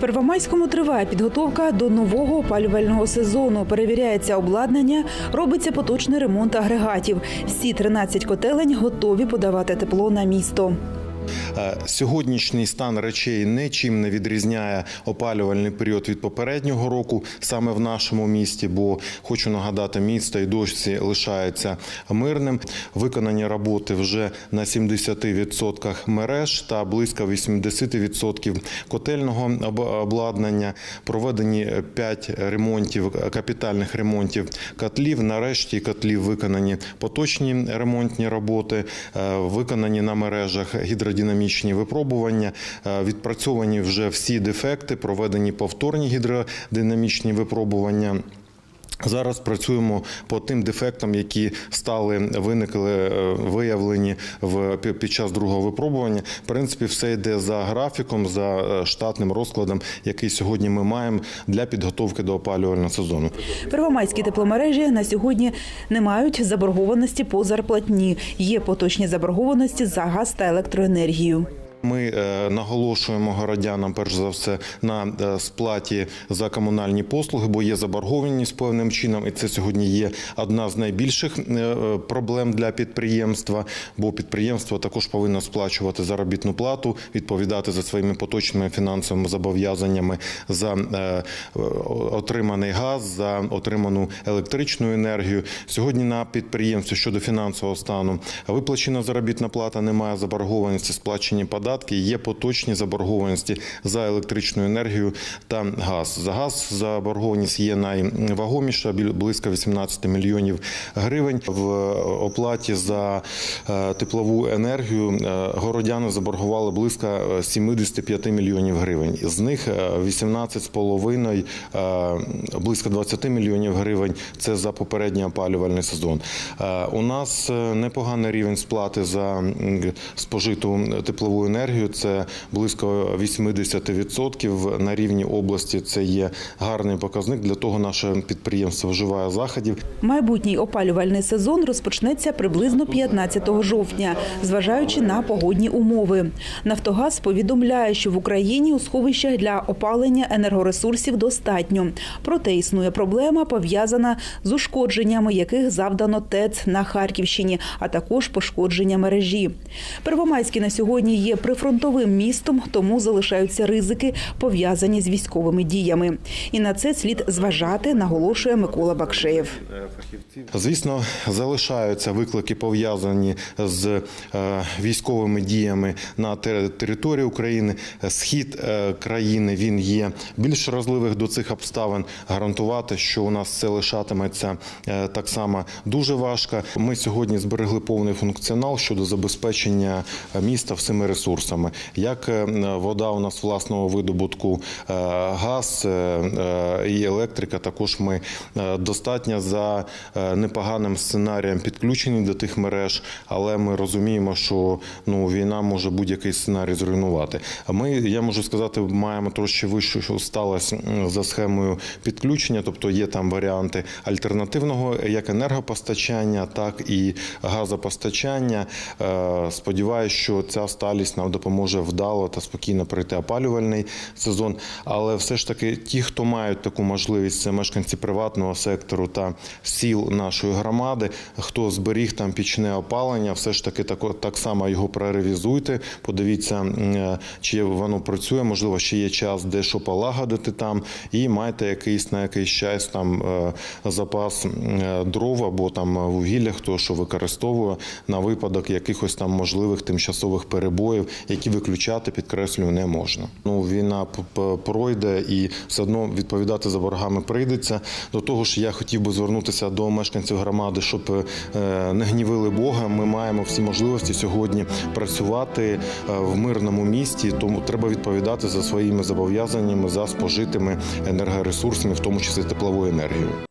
Первомайському триває підготовка до нового опалювального сезону. Перевіряється обладнання, робиться поточний ремонт агрегатів. Всі 13 котелень готові подавати тепло на місто. Е, Сьогоднішній стан речей нічим не відрізняє опалювальний період від попереднього року саме в нашому місті. Бо хочу нагадати, місто і досі лишається мирним. Виконані роботи вже на 70% мереж та близько 80% котельного обладнання. Проведені 5 ремонтів капітальних ремонтів котлів. Нарешті котлів виконані поточні ремонтні роботи, е, виконані на мережах гідродинамічні випробування, е, відпрацьовані вже всі дефекти, проведені повторні гідродинамічні випробування. Зараз працюємо по тим дефектам, які стали виникли е, виявлені в пі- під час другого випробування. В принципі, все йде за графіком, за е, штатним розкладом, який сьогодні ми маємо для підготовки до опалювального сезону. Первомайські тепломережі на сьогодні не мають заборгованості по зарплатні. Є поточні заборгованості за газ та електроенергію. Ми е, наголошуємо городянам перш за все на е, сплаті за комунальні послуги, бо є заборгованість певним чином, і це сьогодні є одна з найбільших е, проблем для підприємства. Бо підприємство також повинно сплачувати заробітну плату, відповідати за своїми поточними фінансовими зобов'язаннями за отриманий газ, за отриману електричну енергію. Сьогодні на підприємстві щодо фінансового стану виплачена заробітна плата, немає заборгованості, сплачені податки, є поточні заборгованості за електричну енергію та газ. За газ заборгованість є найвагоміша, близько 18 мільйонів гривень. В оплаті за е, теплову енергію е, городяни заборгували близько е, 75 мільйонів гривень. З них е, 18,5, е, близько 20 мільйонів гривень це за попередній опалювальний сезон. Е, У нас е, непоганий рівень сплати за спожиту теплову енергію. Це близько 80%. На рівні області це є гарний показник. Для того наше підприємство вживає заходів. Майбутній опалювальний сезон розпочнеться приблизно 15 жовтня, зважаючи на погодні умови. Нафтогаз повідомляє, що в Україні у сховищах для опалення енергоресурсів достатньо. Проте існує проблема, пов'язана з ушкодженнями, яких завдано ТЕЦ на Харківщині, а також пошкодження мережі. Первомайський на сьогодні є прифронтовим містом, тому залишаються ризики, пов'язані з військовими діями. І на це слід зважати, наголошує Микола Бакшеєв. Звісно, залишаються виклики пов'язані з е, військовими діями на території України. Схід е, країни він є більш вразливих до цих обставин. Гарантувати, що у нас це лишатиметься е, так само дуже важко. Ми сьогодні зберегли повний функціонал щодо забезпечення міста всіми ресурсами. Як е, вода у нас власного видобутку, е, газ е, і електрика. Також ми достатньо за непоганим сценарієм підключені до тих мереж, але ми розуміємо, що ну війна може будь-який сценарій зруйнувати. Ми, я можу сказати, маємо трошки вищу сталося за схемою підключення, тобто є там варіанти альтернативного як енергопостачання, так і газопостачання. Сподіваюсь, що ця сталість нам допоможе вдало та спокійно пройти опалювальний сезон. Але все ж таки, ті, хто мають таку можливість, це мешканці приватного сектору та сіл нашої громади, хто зберіг там пічне опалення, все ж таки так, так само його проревізуйте. Подивіться, е, чи воно працює, можливо, ще є час, де що полагодити там, і майте якийсь на якийсь час там е, запас е, дров або там вугілля, хто що використовує на випадок якихось там можливих тимчасових перебоїв, які виключати, підкреслюю, не можна. Ну війна пройде і все одно відповідати за боргами прийдеться. До того ж, я хотів би звернутися до мешканців громади, щоб е, не гнівили Бога. Ми маємо всі можливості сьогодні працювати е, в мирному місті, тому треба відповідати за своїми зобов'язаннями за спожитими енергоресурсами, в тому числі тепловою енергією.